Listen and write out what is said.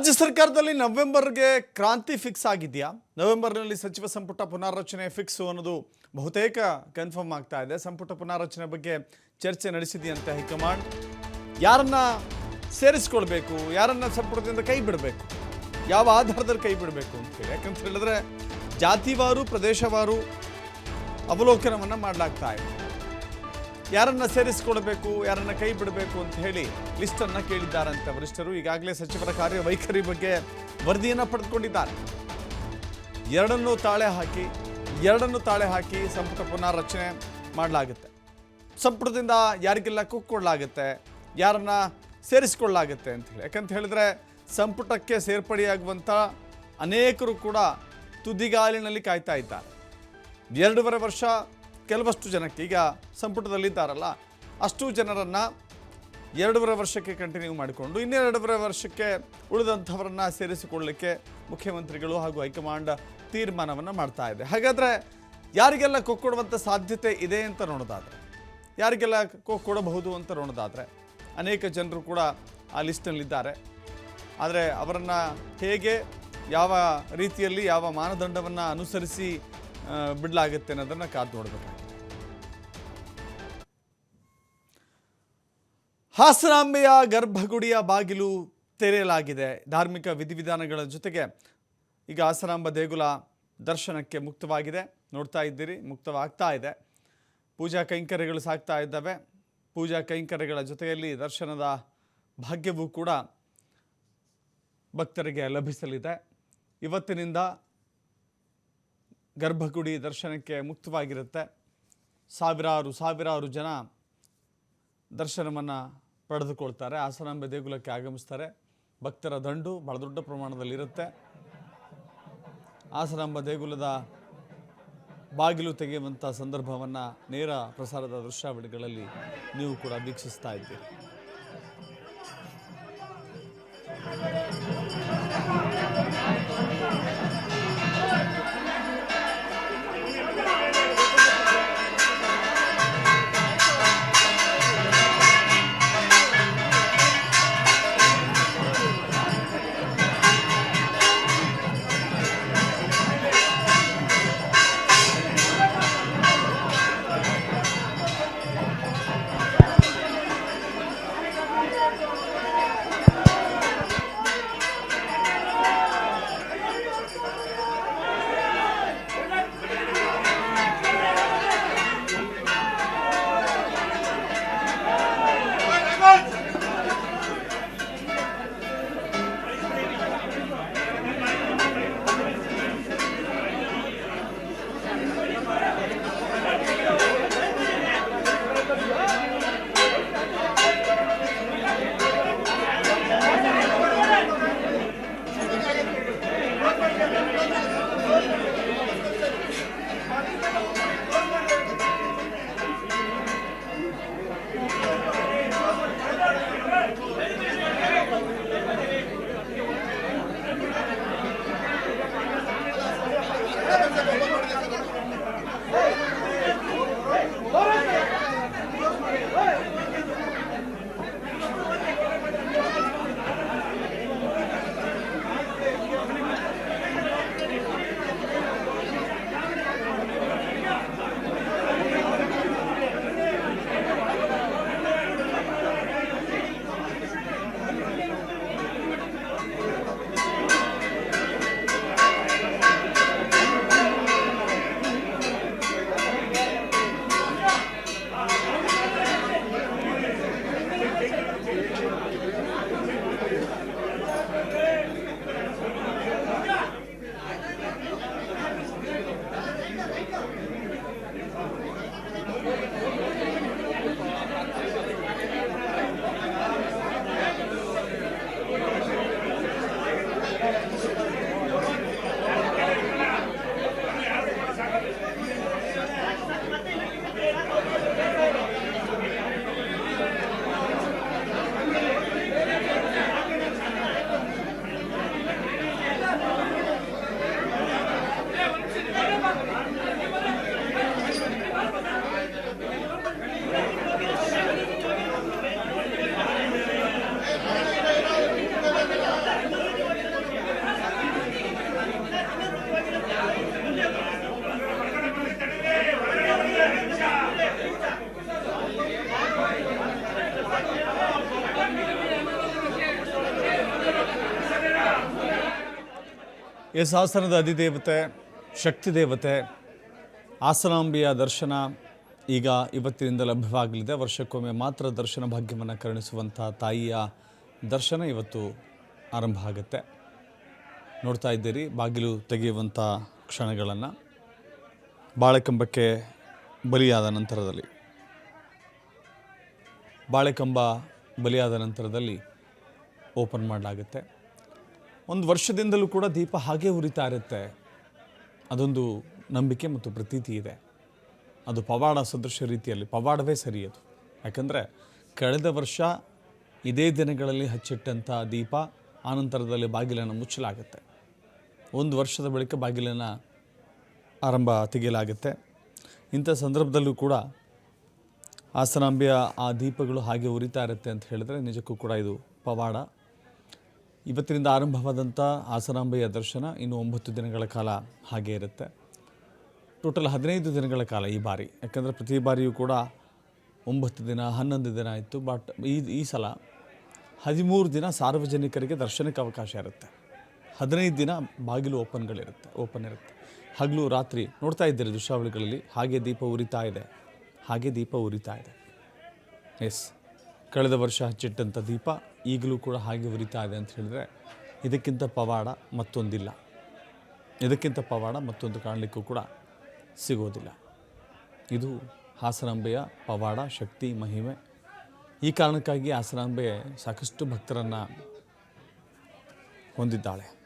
ರಾಜ್ಯ ಸರ್ಕಾರದಲ್ಲಿ ನವೆಂಬರ್ಗೆ ಕ್ರಾಂತಿ ಫಿಕ್ಸ್ ಆಗಿದೆಯಾ? ನವೆಂಬರ್ನಲ್ಲಿ ಸಚಿವ ಸಂಪುಟ ಪುನಾರಚನೆ ಫಿಕ್ಸ್ ಅನ್ನೋದು ಬಹುತೇಕ ಕನ್ಫರ್ಮ್ ಆಗ್ತಾ ಇದೆ. ಸಂಪುಟ ಪುನಾರಚನೆ ಬಗ್ಗೆ ಚರ್ಚೆ ನಡೆಸಿದೆಯಂತೆ ಹೈಕಮಾಂಡ್. ಯಾರನ್ನ ಸೇರಿಸ್ಕೊಳ್ಬೇಕು, ಯಾರನ್ನ ಸಂಪುಟದಿಂದ ಕೈ ಬಿಡಬೇಕು, ಯಾವ ಆಧಾರದಲ್ಲಿ ಕೈ ಬಿಡಬೇಕು ಅಂತೇಳಿ ಯಾಕಂತ ಹೇಳಿದ್ರೆ ಜಾತಿವಾರು, ಪ್ರದೇಶವಾರು ಅವಲೋಕನವನ್ನು ಮಾಡಲಾಗ್ತಾ ಇದೆ. ಯಾರನ್ನ ಸೇರಿಸಿಕೊಳ್ಬೇಕು ಯಾರನ್ನ ಕೈ ಬಿಡಬೇಕು ಅಂತ ಹೇಳಿ ಲಿಸ್ಟನ್ನ ಕೇಳಿದ್ದಾರಂತೆ ವರಿಷ್ಠರು. ಈಗಾಗಲೇ ಸಚಿವರ ಕಾರ್ಯವೈಖರಿ ಬಗ್ಗೆ ವರದಿಯನ್ನು ಪಡೆದುಕೊಂಡಿದ್ದಾರೆ. ಎರಡನ್ನೂ ತಾಳೆ ಹಾಕಿ, ಎರಡನ್ನು ತಾಳೆ ಹಾಕಿ ಸಂಪುಟ ಪುನಾರಚನೆ ಮಾಡಲಾಗುತ್ತೆ. ಸಂಪುಟದಿಂದ ಯಾರಿಗೆಲ್ಲ ಕುಕ್ಕೊಳ್ಳಾಗುತ್ತೆ ಯಾರನ್ನ ಸೇರಿಸಿಕೊಳ್ಳಲಾಗುತ್ತೆ ಅಂತ ಹೇಳಿ. ಯಾಕಂತ ಹೇಳಿದ್ರೆ ಸಂಪುಟಕ್ಕೆ ಸೇರ್ಪಡೆಯಾಗುವಂಥ ಅನೇಕರು ಕೂಡ ತುದಿಗಾಲಿನಲ್ಲಿ ಕಾಯ್ತಾ ಇದ್ದಾರೆ. ಎರಡೂವರೆ ವರ್ಷ ಕೆಲವಷ್ಟು ಜನಕ್ಕೆ ಈಗ ಸಂಪುಟದಲ್ಲಿದ್ದಾರಲ್ಲ, ಅಷ್ಟು ಜನರನ್ನು ಎರಡೂವರೆ ವರ್ಷಕ್ಕೆ ಕಂಟಿನ್ಯೂ ಮಾಡಿಕೊಂಡು ಇನ್ನೆರಡೂವರೆ ವರ್ಷಕ್ಕೆ ಉಳಿದಂಥವರನ್ನು ಸೇರಿಸಿಕೊಳ್ಳಲಿಕ್ಕೆ ಮುಖ್ಯಮಂತ್ರಿಗಳು ಹಾಗೂ ಹೈಕಮಾಂಡ್ ತೀರ್ಮಾನವನ್ನು ಮಾಡ್ತಾ ಇದೆ. ಹಾಗಾದರೆ ಯಾರಿಗೆಲ್ಲ ಕೊಕ್ಕೊಡುವಂಥ ಸಾಧ್ಯತೆ ಇದೆ ಅಂತ ನೋಡೋದಾದರೆ, ಯಾರಿಗೆಲ್ಲ ಕೊಡಬಹುದು ಅಂತ ನೋಡೋದಾದರೆ, ಅನೇಕ ಜನರು ಕೂಡ ಆ ಲಿಸ್ಟ್ನಲ್ಲಿದ್ದಾರೆ. ಆದರೆ ಅವರನ್ನು ಹೇಗೆ, ಯಾವ ರೀತಿಯಲ್ಲಿ, ಯಾವ ಮಾನದಂಡವನ್ನು ಅನುಸರಿಸಿ ಬಿಡಲಾಗುತ್ತೆ ಅನ್ನೋದನ್ನು ಕಾದು ನೋಡಬೇಕಾಗಿದೆ ಹಾಸನಾಂಬೆಯ ಗರ್ಭಗುಡಿಯ ಬಾಗಿಲು ತೆರೆಯಲಾಗಿದೆ. ಧಾರ್ಮಿಕ ವಿಧಿವಿಧಾನಗಳ ಜೊತೆಗೆ ಈಗ ಹಾಸನಾಂಬ ದೇಗುಲ ದರ್ಶನಕ್ಕೆ ಮುಕ್ತವಾಗಿದೆ. ನೋಡ್ತಾ ಇದ್ದೀರಿ, ಮುಕ್ತವಾಗ್ತಾ ಇದೆ. ಪೂಜಾ ಕೈಂಕರ್ಯಗಳು ಸಾಗ್ತಾ ಇದ್ದಾವೆ. ಪೂಜಾ ಕೈಂಕರ್ಯಗಳ ಜೊತೆಯಲ್ಲಿ ದರ್ಶನದ ಭಾಗ್ಯವೂ ಕೂಡ ಭಕ್ತರಿಗೆ ಲಭಿಸಲಿದೆ. ಇವತ್ತಿನಿಂದ ಗರ್ಭಗುಡಿ ದರ್ಶನಕ್ಕೆ ಮುಕ್ತವಾಗಿರುತ್ತೆ. ಸಾವಿರಾರು ಸಾವಿರಾರು ಜನ ದರ್ಶನವನ್ನು ಪಡೆದುಕೊಳ್ತಾರೆ. ಹಾಸನಾಂಬೆ ದೇಗುಲಕ್ಕೆ ಆಗಮಿಸ್ತಾರೆ. ಭಕ್ತರ ದಂಡು ಬಹಳ ದೊಡ್ಡ ಪ್ರಮಾಣದಲ್ಲಿರುತ್ತೆ. ಹಾಸನಾಂಬ ದೇಗುಲದ ಬಾಗಿಲು ತೆಗೆಯುವಂಥ ಸಂದರ್ಭವನ್ನು ನೇರ ಪ್ರಸಾರದ ದೃಶ್ಯಾವಳಿಗಳಲ್ಲಿ ನೀವು ಕೂಡ ವೀಕ್ಷಿಸ್ತಾ ಇದ್ದೀರಿ. ಈ ಶಾಸನದ ಅಧಿದೇವತೆ ಶಕ್ತಿ ದೇವತೆ ಆಸನಾಂಬಿಯ ದರ್ಶನ ಈಗ ಇವತ್ತಿನಿಂದ ಲಭ್ಯವಾಗಲಿದೆ. ವರ್ಷಕ್ಕೊಮ್ಮೆ ಮಾತ್ರ ದರ್ಶನ ಭಾಗ್ಯವನ್ನು ಕರುಣಿಸುವಂಥ ತಾಯಿಯ ದರ್ಶನ ಇವತ್ತು ಆರಂಭ ಆಗುತ್ತೆ. ನೋಡ್ತಾ ಇದ್ದೀರಿ, ಬಾಗಿಲು ತೆಗೆಯುವಂಥ ಕ್ಷಣಗಳನ್ನು. ಬಾಳೆಕಂಬಕ್ಕೆ ಬಲಿಯಾದ ನಂತರದಲ್ಲಿ. ಬಾಳೆಕಂಬ ಬಲಿಯಾದ ನಂತರದಲ್ಲಿ ಓಪನ್ ಮಾಡಲಾಗುತ್ತೆ. ಒಂದು ವರ್ಷದಿಂದಲೂ ಕೂಡ ದೀಪ ಹಾಗೆ ಉರಿತಾ ಇರುತ್ತೆ. ಅದೊಂದು ನಂಬಿಕೆ ಮತ್ತು ಪ್ರತೀತಿ ಇದೆ. ಅದು ಪವಾಡ ಸದೃಶ ರೀತಿಯಲ್ಲಿ, ಪವಾಡವೇ ಸರಿ ಅದು. ಯಾಕಂದರೆ ಕಳೆದ ವರ್ಷ ಇದೇ ದಿನಗಳಲ್ಲಿ ಹಚ್ಚಿಟ್ಟಂಥ ದೀಪ ಆನಂತರದಲ್ಲಿ ಬಾಗಿಲನ್ನು ಮುಚ್ಚಲಾಗುತ್ತೆ. ಒಂದು ವರ್ಷದ ಬಳಿಕ ಬಾಗಿಲನ್ನು ಆರಂಭ ತೆಗೆಯಲಾಗುತ್ತೆ. ಇಂಥ ಸಂದರ್ಭದಲ್ಲೂ ಕೂಡ ಆಸನಾಂಬೆಯ ಆ ದೀಪಗಳು ಹಾಗೆ ಉರಿತಾ ಇರುತ್ತೆ ಅಂತ ಹೇಳಿದ್ರೆ ನಿಜಕ್ಕೂ ಕೂಡ ಇದು ಪವಾಡ. ಇವತ್ತಿನಿಂದ ಆರಂಭವಾದಂಥ ಆಸನಾಂಬೆಯ ದರ್ಶನ ಇನ್ನು ಒಂಬತ್ತು ದಿನಗಳ ಕಾಲ ಹಾಗೆ ಇರುತ್ತೆ. ಟೋಟಲ್ ಹದಿನೈದು ದಿನಗಳ ಕಾಲ ಈ ಬಾರಿ. ಯಾಕಂದರೆ ಪ್ರತಿ ಬಾರಿಯೂ ಕೂಡ ಒಂಬತ್ತು ದಿನ, ಹನ್ನೊಂದು ದಿನ ಇತ್ತು. ಬಟ್ ಈ ಈ ಸಲ ಹದಿಮೂರು ದಿನ ಸಾರ್ವಜನಿಕರಿಗೆ ದರ್ಶನಕ್ಕೆ ಅವಕಾಶ ಇರುತ್ತೆ. ಹದಿನೈದು ದಿನ ಬಾಗಿಲು ಓಪನ್ಗಳಿರುತ್ತೆ, ಓಪನ್ ಇರುತ್ತೆ. ಹಗಲು, ರಾತ್ರಿ ನೋಡ್ತಾ ಇದ್ದೀರಿ ದೃಶ್ಯಾವಳಿಗಳಲ್ಲಿ. ಹಾಗೆ ದೀಪ ಉರಿತಾ ಇದೆ, ಹಾಗೆ ದೀಪ ಉರಿತಾ ಇದೆ. ಎಸ್ ಕಳೆದ ವರ್ಷ ಹಚ್ಚಿಟ್ಟಂಥ ದೀಪ ಈಗಲೂ ಕೂಡ ಹಾಗೆ ಉರಿತಾ ಇದೆ ಅಂತ ಹೇಳಿದ್ರೆ ಇದಕ್ಕಿಂತ ಪವಾಡ ಮತ್ತೊಂದಿಲ್ಲ. ಇದಕ್ಕಿಂತ ಪವಾಡ ಮತ್ತೊಂದು ಕಾಣಲಿಕ್ಕೂ ಕೂಡ ಸಿಗೋದಿಲ್ಲ. ಇದು ಹಾಸನಾಂಬೆಯ ಪವಾಡ, ಶಕ್ತಿ, ಮಹಿಮೆ. ಈ ಕಾರಣಕ್ಕಾಗಿ ಹಾಸನಾಂಬೆ ಸಾಕಷ್ಟು ಭಕ್ತರನ್ನು ಹೊಂದಿದ್ದಾಳೆ.